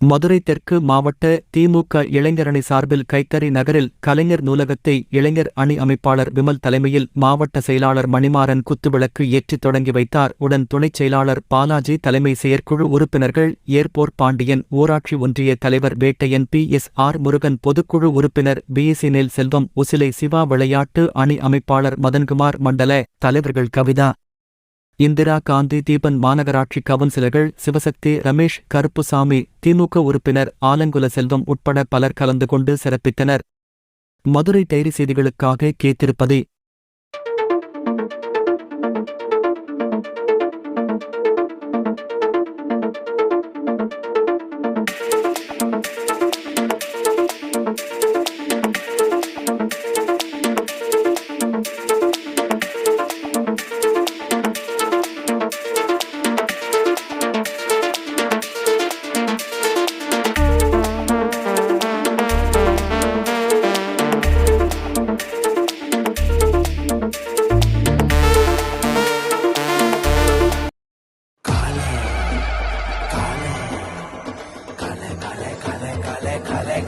மதுரை தெற்கு மாவட்ட திமுக இளைஞரணி சார்பில் கைத்தறி நகரில் கலைஞர் நூலகத்தை இளைஞர் அணி அமைப்பாளர் விமல் தலைமையில் மாவட்ட செயலாளர் மணிமாறன் குத்துவிளக்கு ஏற்றித் தொடங்கி வைத்தார். உடன் துணைச் செயலாளர் பாலாஜி தலைமை செயற்குழு உறுப்பினர்கள் ஏர்போர் பாண்டியன் ஊராட்சி ஒன்றிய தலைவர் Vettaiyan P S R Murugan பொதுக்குழு உறுப்பினர் பிஎஸ்என்எல் செல்வம் உசிலை சிவா விளையாட்டு அணி அமைப்பாளர் மதன்குமார் மண்டல தலைவர்கள் கவிதா இந்திரா காந்தி தீபன் மாநகராட்சி கவுன்சிலர்கள் சிவசக்தி ரமேஷ் கருப்புசாமி திமுக உறுப்பினர் ஆலங்குல செல்வம் உட்பட பலர் கலந்து கொண்டு சிறப்பித்தனர். மதுரை டைரி செய்திகளுக்காக கேத்திருப்பதே